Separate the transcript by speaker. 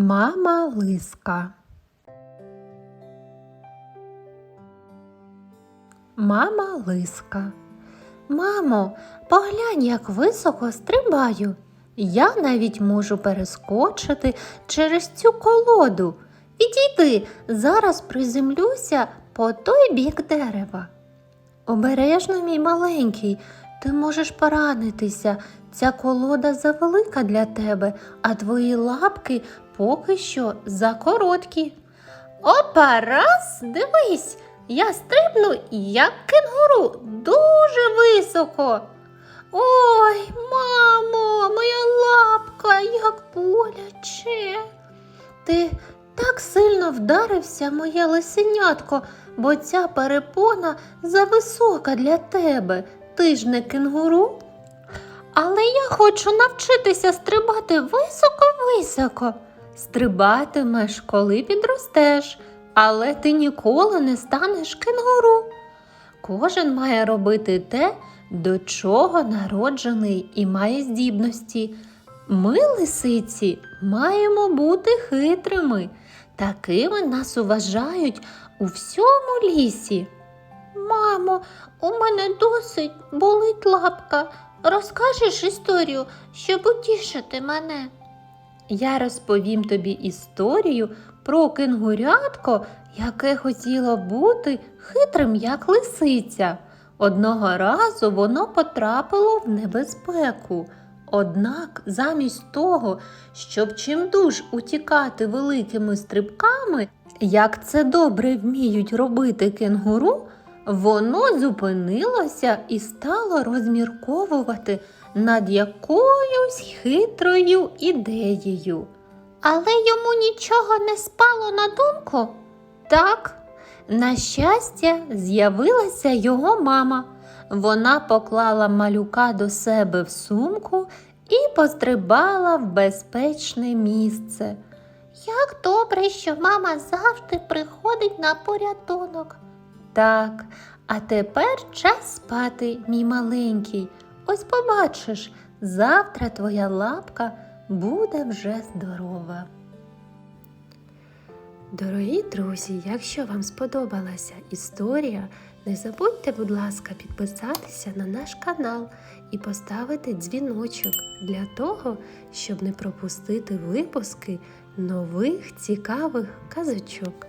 Speaker 1: Мама лиска. Мама лиска. Мамо, поглянь, як високо стрибаю. Я навіть можу перескочити через цю колоду. Відійди, зараз приземлюся по той бік дерева. Обережно, мій маленький, ти можеш поранитися. Ця колода завелика для тебе, а твої лапки поки що закороткі. Опа, раз, дивись, я стрибну, як кенгуру, дуже високо. Ой, мамо, моя лапка, як боляче. Ти так сильно вдарився, моє лисенятко, бо ця перепона зависока для тебе. Ти ж не кенгуру. Але я хочу навчитися стрибати високо-високо. Стрибатимеш, коли підростеш, але ти ніколи не станеш кенгуру. Кожен має робити те, до чого народжений і має здібності. Ми, лисиці, маємо бути хитрими. Такими нас уважають у всьому лісі. Мамо, у мене досить болить лапка. Розкажеш історію, щоб утішити мене. Я розповім тобі історію про кенгурятко, яке хотіло бути хитрим, як лисиця. Одного разу воно потрапило в небезпеку. Однак, замість того, щоб чимдуж утікати великими стрибками, як це добре вміють робити кенгуру, воно зупинилося і стало розмірковувати над якоюсь хитрою ідеєю. Але йому нічого не спало на думку. Так, на щастя, з'явилася його мама. Вона поклала малюка до себе в сумку і пострибала в безпечне місце. Як добре, що мама завжди приходить на порятунок. Так, а тепер час спати, мій маленький. Ось побачиш, завтра твоя лапка буде вже здорова. Дорогі друзі, якщо вам сподобалася історія, не забудьте, будь ласка, підписатися на наш канал і поставити дзвіночок для того, щоб не пропустити випуски нових цікавих казочок.